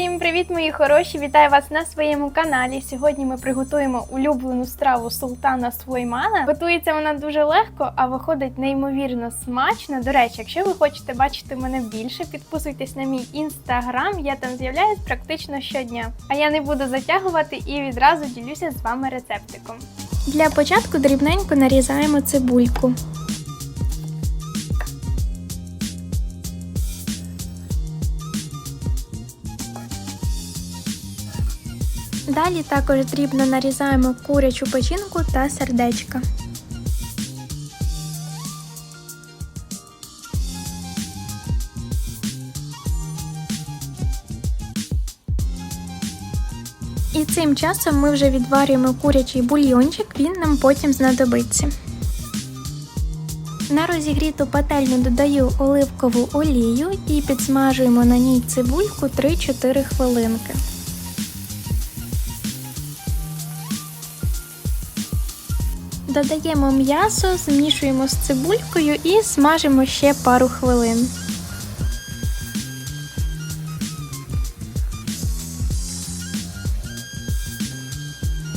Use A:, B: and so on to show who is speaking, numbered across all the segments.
A: Всім привіт, мої хороші! Вітаю вас на своєму каналі. Сьогодні ми приготуємо улюблену страву султана Сулеймана. Готується вона дуже легко, а виходить неймовірно смачно. До речі, якщо ви хочете бачити мене більше, підписуйтесь на мій інстаграм. Я там з'являюсь практично щодня. А я не буду затягувати і відразу ділюся з вами рецептиком. Для початку дрібненько нарізаємо цибульку. Далі також дрібно нарізаємо курячу печінку та сердечка. І цим часом ми вже відварюємо курячий бульйончик, він нам потім знадобиться. На розігріту пательню додаю оливкову олію і підсмажуємо на ній цибульку 3-4 хвилинки. Додаємо м'ясо, змішуємо з цибулькою і смажимо ще пару хвилин.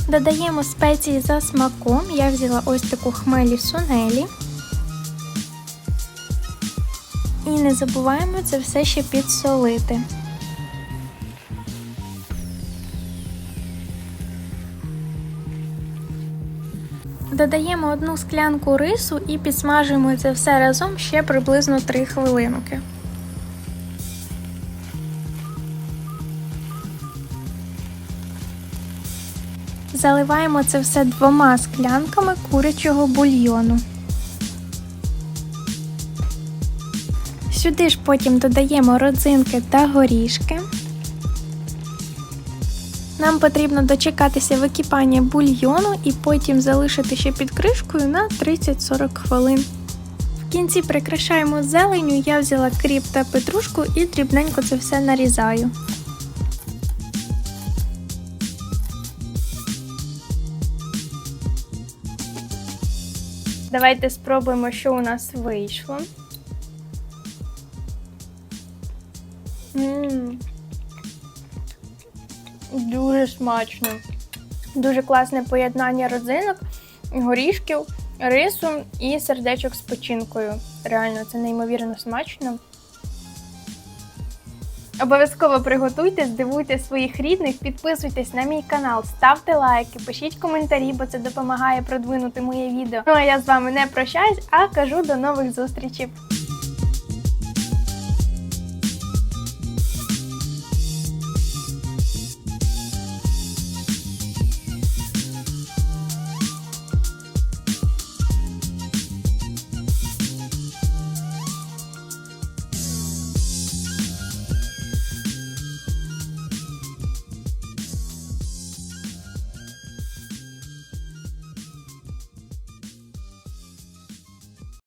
A: Додаємо спеції за смаком. Я взяла ось таку хмелі сунелі. І не забуваємо це все ще підсолити. Додаємо одну склянку рису і підсмажуємо це все разом ще приблизно 3 хвилинки. Заливаємо це все двома склянками курячого бульйону. Сюди ж потім додаємо родзинки та горішки. Нам потрібно дочекатися википання бульйону і потім залишити ще під кришкою на 30-40 хвилин. В кінці прикрашаємо зеленю, я взяла кріп та петрушку і дрібненько це все нарізаю. Давайте спробуємо, що у нас вийшло. Дуже смачно. Дуже класне поєднання родзинок, горішків, рису і сердечок з печінкою. Реально, це неймовірно смачно. Обов'язково приготуйте, здивуйте своїх рідних, підписуйтесь на мій канал, ставте лайки, пишіть коментарі, бо це допомагає продвинути моє відео. Ну а я з вами не прощаюсь, а кажу до нових зустрічей.